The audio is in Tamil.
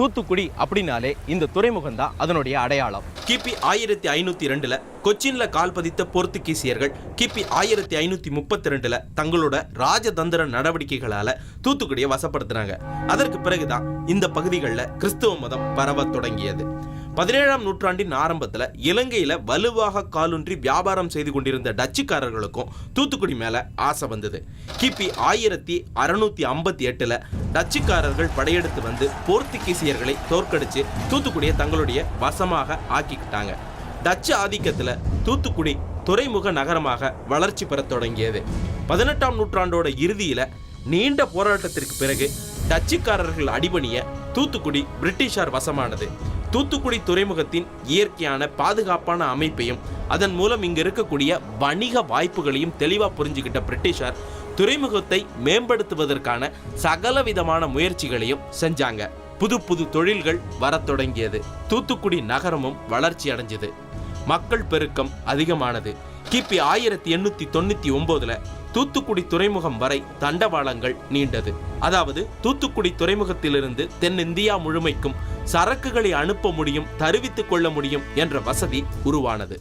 தூத்துக்குடி அப்படின்னாலே இந்த துறைமுகம் தான் அதனுடைய அடையாளம். கிபி ஆயிரத்தி ஐநூத்தி ரெண்டுல கொச்சின்ல கால் பதித்த போர்த்துகீசியர்கள் கிபி ஆயிரத்தி ஐநூத்தி முப்பத்தி ரெண்டுல தங்களோட ராஜதந்திர நடவடிக்கைகளால தூத்துக்குடியை வசப்படுத்தினாங்க. அதற்கு பிறகுதான் இந்த பகுதிகளில் கிறிஸ்துவ மதம் பரவத் தொடங்கியது. பதினேழாம் நூற்றாண்டின் ஆரம்பத்தில் இலங்கையில் வலுவாக காலூன்றி வியாபாரம் செய்து கொண்டிருந்த டச்சுக்காரர்களுக்கும் தூத்துக்குடி மேலே ஆசை வந்தது. கிபி ஆயிரத்தி அறுநூத்தி ஐம்பத்தி எட்டில் டச்சுக்காரர்கள் படையெடுத்து வந்து போர்த்துகீசியர்களை தோற்கடித்து தூத்துக்குடியை தங்களுடைய வசமாக ஆக்கிக்கிட்டாங்க. டச்சு ஆதிக்கத்தில் தூத்துக்குடி துறைமுக நகரமாக வளர்ச்சி பெறத் தொடங்கியது. பதினெட்டாம் நூற்றாண்டோட இறுதியில் நீண்ட போராட்டத்திற்கு பிறகு டச்சுக்காரர்கள் அடிபணிய தூத்துக்குடி பிரிட்டிஷார் வசமானது. தூத்துக்குடி துறைமுகத்தின் இயற்கையான பாதுகாப்பான அமைப்பையும் அதன் மூலம் இங்க இருக்கக்கூடிய வணிக வாய்ப்புகளையும் தெளிவா புரிஞ்சுக்கிட்ட பிரிட்டிஷார் துறைமுகத்தை மேம்படுத்துவதற்கான சகல விதமான முயற்சிகளையும் செஞ்சாங்க. புது புது தொழில்கள் வரத் தொடங்கியது. தூத்துக்குடி நகரமும் வளர்ச்சி அடைஞ்சது. மக்கள் பெருக்கம் அதிகமானது. கிபி ஆயிரத்தி எண்ணூத்தி தொண்ணூத்தி ஒம்போதில் தூத்துக்குடி துறைமுகம் வரை தண்டவாளங்கள் நீண்டது. அதாவது தூத்துக்குடி துறைமுகத்திலிருந்து தென்னிந்தியா முழுமைக்கும் சரக்குகளை அனுப்ப முடியும் தருவித்துக் கொள்ள முடியும் என்ற வசதி உருவானது.